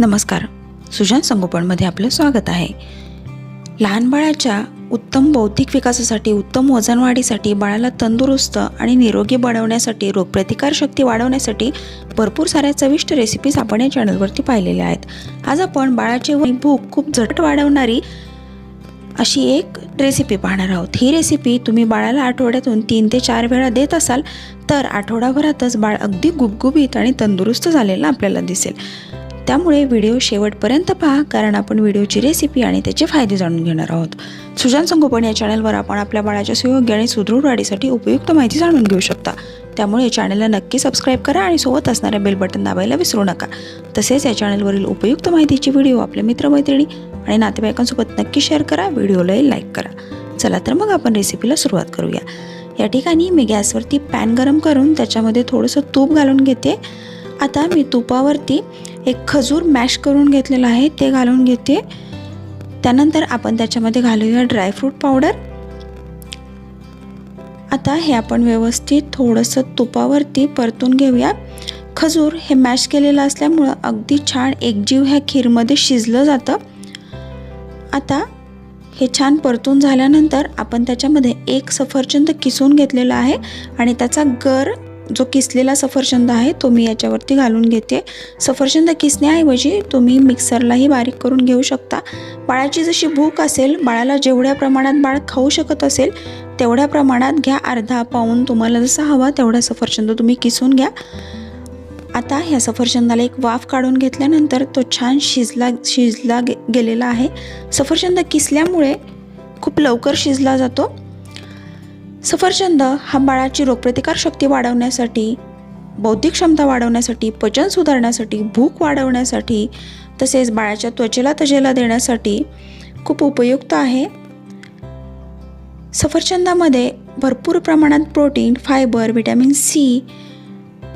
नमस्कार. सुजान संगोपनमध्ये आपलं स्वागत आहे. लहान बाळाच्या उत्तम बौद्धिक विकासासाठी उत्तम वजन वाढीसाठी बाळाला तंदुरुस्त आणि निरोगी बनवण्यासाठी रोगप्रतिकारशक्ती वाढवण्यासाठी भरपूर साऱ्या चविष्ट रेसिपीज आपण या चॅनलवरती पाहिलेल्या आहेत. आज आपण बाळाची व- भूक खूप झट वाढवणारी अशी एक रेसिपी पाहणार आहोत. ही रेसिपी तुम्ही बाळाला आठवड्यातून तीन ते चार वेळा देत असाल तर आठवडाभरातच बाळ अगदी गुबगुबीत आणि तंदुरुस्त झालेलं आपल्याला दिसेल. त्यामुळे व्हिडिओ शेवटपर्यंत पहा कारण आपण व्हिडिओची रेसिपी आणि त्याचे फायदे जाणून घेणार आहोत. सुजान संगोपन या चॅनलवर आपण आपल्या बाळाच्या सुयोग्य आणि सुदृढ वाढीसाठी उपयुक्त माहिती जाणून घेऊ शकता. त्यामुळे या चॅनलला नक्की सबस्क्राईब करा आणि सोबत असणाऱ्या बेल बटन दाबायला विसरू नका. तसेच या चॅनलवरील उपयुक्त माहितीचे व्हिडिओ आपल्या मित्रमैत्रिणी आणि नातेवाईकांसोबत नक्की शेअर करा व्हिडिओलाही लाईक करा. चला तर मग आपण रेसिपीला सुरुवात करूया. या ठिकाणी मी गॅसवरती पॅन गरम करून त्याच्यामध्ये थोडंसं तूप घालून घेते. आता मी तुपावरती एक खजूर मॅश करून घेतलेलं आहे ते घालून घेते. त्यानंतर आपण त्याच्यामध्ये घालूया ड्रायफ्रूट पावडर आता हे आपण व्यवस्थित थोडंसं तुपावरती परतून घेऊया. खजूर हे मॅश केलेलं असल्यामुळं अगदी छान एकजीव ह्या खीरमध्ये शिजलं जातं. आता हे छान परतून झाल्यानंतर आपण त्याच्यामध्ये एक सफरचंद किसून घेतलेला आहे आणि त्याचा गर जो किसलेला सफरचंद आहे तो मी याच्यावरती घालून घेते. सफरचंद किसण्याऐवजी तुम्ही मिक्सरलाही बारीक करून घेऊ शकता. बाळाची जशी भूक असेल बाळाला जेवढ्या प्रमाणात बाळ खाऊ शकत असेल तेवढ्या प्रमाणात घ्या. अर्धा पाऊन तुम्हाला जसा हवा तेवढा सफरचंद तुम्ही किसून घ्या. आता ह्या सफरचंदाला एक वाफ काढून घेतल्यानंतर तो छान शिजला शिजला गे गेलेला आहे. सफरचंद किसल्यामुळे खूप लवकर शिजला जातो. सफरचंद हा बाळाची रोगप्रतिकार शक्ती वाढवण्यासाठी बौद्धिक क्षमता वाढवण्यासाठी पचन सुधारण्यासाठी भूक वाढवण्यासाठी तसेच बाळाच्या त्वचेला तजेला देण्यासाठी खूप उपयुक्त आहे. सफरचंदामध्ये भरपूर प्रमाणात protein fibre vitamin C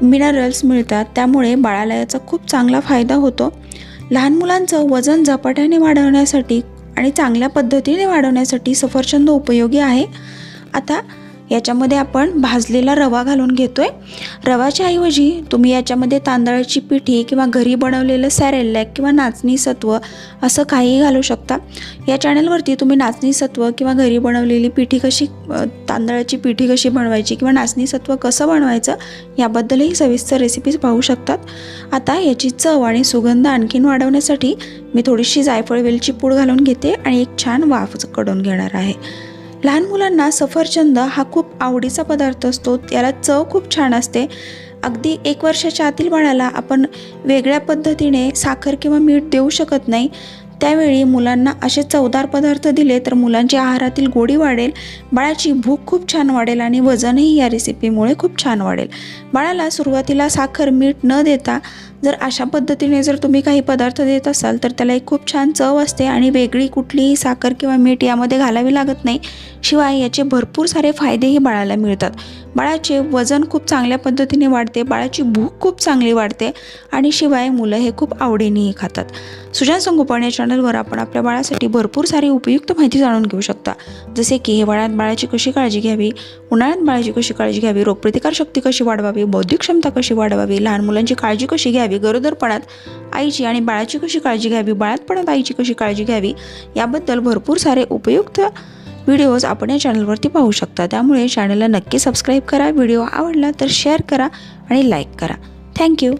minerals मिळतात. त्यामुळे बाळाला याचा खूप चांगला फायदा होतो. लहान मुलांचं वजन झपाट्याने वाढवण्यासाठी आणि चांगल्या पद्धतीने वाढवण्यासाठी सफरचंद उपयोगी आहे. आता याच्यामध्ये आपण भाजलेला रवा घालून घेतो आहे रवाच्या ऐवजी तुम्ही याच्यामध्ये तांदळाची पिठी किंवा घरी बनवलेलं सॅरेलॅक किंवा नाचणी सत्व असं काहीही घालू शकता. या चॅनलवरती तुम्ही नाचणी सत्व किंवा घरी बनवलेली पिठी कशी तांदळाची पिठी कशी बनवायची किंवा नाचणी सत्व कसं बनवायचं याबद्दलही सविस्तर रेसिपीज पाहू शकतात. आता याची चव आणि सुगंध आणखीन वाढवण्यासाठी मी थोडीशी जायफळ वेलची पूड घालून घेते आणि एक छान वाफकडून घेणार आहे. लहान मुलांना सफरचंद हा खूप आवडीचा पदार्थ असतो. याला चव खूप छान असते. अगदी एक वर्षाच्या आतील बाळाला आपण वेगळ्या पद्धतीने साखर किंवा मीठ देऊ शकत नाही. त्यावेळी मुलांना असे चवदार पदार्थ दिले तर मुलांच्या आहारातील गोडी वाढेल बाळाची भूक खूप छान वाढेल आणि वजनही या रेसिपीमुळे खूप छान वाढेल. बाळाला सुरुवातीला साखर मीठ न देता जर अशा पद्धतीने जर तुम्ही काही पदार्थ देत असाल तर त्याला एक खूप छान चव असते आणि वेगळी कुठलीही साखर किंवा मीठ यामध्ये घालावी लागत नाही. शिवाय याचे भरपूर सारे फायदेही बाळाला मिळतात. बाळाचे वजन खूप चांगल्या पद्धतीने वाढते बाळाची भूक खूप चांगली वाढते आणि शिवाय मुलं हे खूप आवडीनेही खातात. सुजान संगोपन या चॅनलवर आपण आपल्या बाळासाठी भरपूर सारी उपयुक्त माहिती जाणून घेऊ शकता. जसे की हिवाळ्यात बाळाची कशी काळजी घ्यावी उन्हाळ्यात बाळाची कशी काळजी घ्यावी रोगप्रतिकार शक्ती कशी वाढवावी बौद्धिक क्षमता कशी वाढवावी लहान मुलांची काळजी कशी घ्यावी गरोदरपणात आईची आणि बाळाची कशी काळजी घ्यावी बाळातपणात आईची कशी काळजी घ्यावी याबद्दल भरपूर सारे उपयुक्त व्हिडिओज आपण या चॅनलवरती पाहू शकता. त्यामुळे चॅनलला नक्की सबस्क्राईब करा व्हिडिओ आवडला तर शेअर करा आणि लाईक करा. थँक्यू.